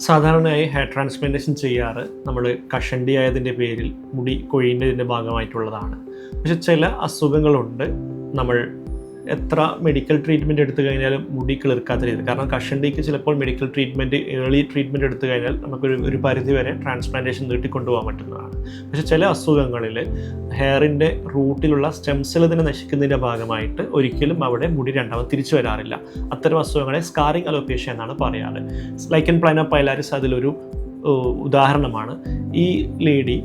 സാധാരണയായി hair transplantation ചെയ്യാറ് നമ്മൾ കഷണ്ടി ആയതിന്റെ പേരിൽ മുടി കൊഴിയുന്നതിന്റെ ഭാഗമായിട്ടുള്ളതാണ്. പക്ഷെ ചില അസുഖങ്ങളുണ്ട് നമ്മൾ എത്ര മെഡിക്കൽ ട്രീറ്റ്മെന്റ് എടുത്തു കഴിഞ്ഞാലും മുടി കിളിർക്കാത്ത രീതി കാരണം കഷണ്ടിക്ക് ചിലപ്പോൾ മെഡിക്കൽ ട്രീറ്റ്മെന്റ് ഏർലി ട്രീറ്റ്മെന്റ് എടുത്തു കഴിഞ്ഞാൽ നമുക്കൊരു ഒരു പരിധി വരെ ട്രാൻസ്പ്ലാന്റേഷൻ നീട്ടിക്കൊണ്ടുപോകാൻ പറ്റുന്നതാണ്. പക്ഷേ ചില അസുഖങ്ങളിൽ ഹെയറിന്റെ റൂട്ടിലുള്ള സ്റ്റെം സെൽ തന്നെ നശിക്കുന്നതിന്റെ ഭാഗമായിട്ട് ഒരിക്കലും അവിടെ മുടി രണ്ടാമത് തിരിച്ചു വരാറില്ല. അത്തരം അസുഖങ്ങളെ സ്കാറിങ് അലോപേഷ്യ എന്നാണ് പറയാറ്. ലൈക്കൻ പ്ലാനോ പൈലാരിസ് അതിലൊരു ഉദാഹരണമാണ്. ഈ ലേഡി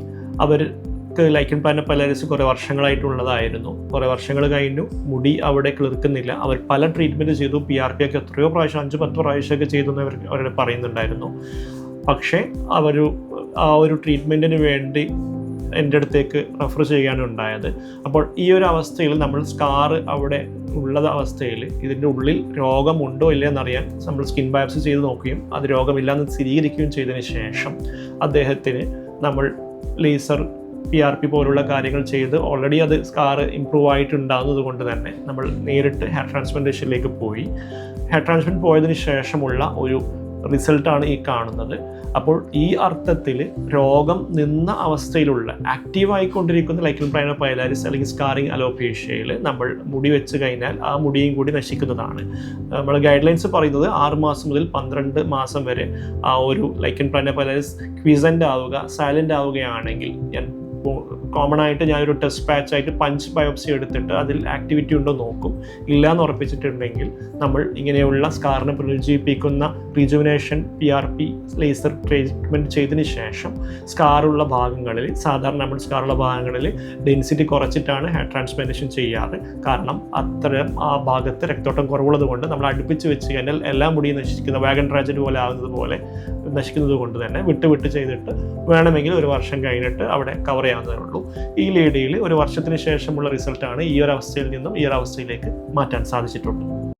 അവർക്ക് ലൈക്കൻ പ്ലാന പൈലാരിസ് കുറേ വർഷങ്ങളായിട്ടുള്ളതായിരുന്നു. കുറേ വർഷങ്ങൾ കഴിഞ്ഞു. മുടി അവിടെ കിളിർക്കുന്നില്ല. അവർ പല ട്രീറ്റ്മെന്റ് ചെയ്തു. പി ആർ പി ഒക്കെ എത്രയോ പ്രാവശ്യം അഞ്ച് പത്ത് പ്രാവശ്യമൊക്കെ ചെയ്തു എന്ന് അവർ അവരോട് പറയുന്നുണ്ടായിരുന്നു. പക്ഷേ അവർ ആ ഒരു ട്രീറ്റ്മെന്റിന് വേണ്ടി എന്റെ അടുത്തേക്ക് റെഫർ ചെയ്യാണ് ഉണ്ടായത്. അപ്പോൾ ഈ ഒരു അവസ്ഥയിൽ നമ്മൾ സ്കാറ് അവിടെ ഉള്ള അവസ്ഥയിൽ ഇതിന്റെ ഉള്ളിൽ രോഗമുണ്ടോ ഇല്ല എന്നറിയാൻ നമ്മൾ സ്കിൻ ബയോപ്സി ചെയ്ത് നോക്കുകയും അത് രോഗമില്ലാന്ന് സ്ഥിരീകരിക്കുകയും ചെയ്തതിന് ശേഷം അദ്ദേഹത്തിന് നമ്മൾ ലേസർ പി ആർ പി പോലുള്ള കാര്യങ്ങൾ ചെയ്ത് ഓൾറെഡി അത് സ്കാർ ഇമ്പ്രൂവ് ആയിട്ടുണ്ടാകുന്നത് കൊണ്ട് തന്നെ നമ്മൾ നേരിട്ട് ഹെയർ ട്രാൻസ്പ്ലാന്റേഷനിലേക്ക് പോയി. ഹെയർ ട്രാൻസ്പ്ലാന്റ് പോയതിന് ശേഷമുള്ള ഒരു റിസൾട്ടാണ് ഈ കാണുന്നത്. അപ്പോൾ ഈ അർത്ഥത്തിൽ രോഗം നിന്ന അവസ്ഥയിലുള്ള ആക്റ്റീവായിക്കൊണ്ടിരിക്കുന്ന ലൈക്കൻ പ്രൈന പൈലാരിസ് അല്ലെങ്കിൽ സ്കാറിങ് അലോപേഷ്യയിൽ നമ്മൾ മുടി വെച്ച് കഴിഞ്ഞാൽ ആ മുടിയും കൂടി നശിക്കുന്നതാണ്. നമ്മൾ ഗൈഡ് ലൈൻസ് പറയുന്നത് ആറ് മാസം മുതൽ പന്ത്രണ്ട് മാസം വരെ ആ ഒരു ലൈക്കൻ പ്രൈന പൈലാരിസ് ക്വിസന്റ് ആവുക സൈലന്റ് ആവുകയാണെങ്കിൽ ഞാൻ കോമൺ ആയിട്ട് ഞാനൊരു ടെസ്റ്റ് പാച്ച് ആയിട്ട് പഞ്ച് ബയോപ്സി എടുത്തിട്ട് അതിൽ ആക്ടിവിറ്റി ഉണ്ടോ നോക്കും. ഇല്ല എന്ന് ഉറപ്പിച്ചിട്ടുണ്ടെങ്കിൽ നമ്മൾ ഇങ്ങനെയുള്ള സ്കാറിനെ പുനരുജ്ജീവിപ്പിക്കുന്ന rejuvenation P R P laser treatment ചെയ്തതിന് ശേഷം സ്കാറുള്ള ഭാഗങ്ങളിൽ സാധാരണ നമ്മൾ സ്കാറുള്ള ഭാഗങ്ങളിൽ ഡെൻസിറ്റി കുറച്ചിട്ടാണ് ഹെയർ ട്രാൻസ്പ്ലാന്റേഷൻ ചെയ്യാറ്. കാരണം അത്തരം ആ ഭാഗത്ത് രക്തോട്ടം കുറവുള്ളത് കൊണ്ട് നമ്മൾ അടുപ്പിച്ച് വെച്ച് കഴിഞ്ഞാൽ എല്ലാം മുടി നശിക്കുന്ന വാഗൺ ട്രാജഡി പോലെ ആകുന്നത് പോലെ നശിക്കുന്നത് കൊണ്ട് തന്നെ വിട്ട് വിട്ട് ചെയ്തിട്ട് വേണമെങ്കിൽ ഒരു വർഷം കഴിഞ്ഞിട്ട് അവിടെ കവർ ചെയ്യാവുന്നതേ ഉള്ളൂ. ഈ ലേഡിയിൽ ഒരു വർഷത്തിന് ശേഷമുള്ള റിസൾട്ടാണ് ഈ ഒരു അവസ്ഥയിൽ നിന്നും ഈ ഒരു അവസ്ഥയിലേക്ക് മാറ്റാൻ സാധിച്ചിട്ടുണ്ട്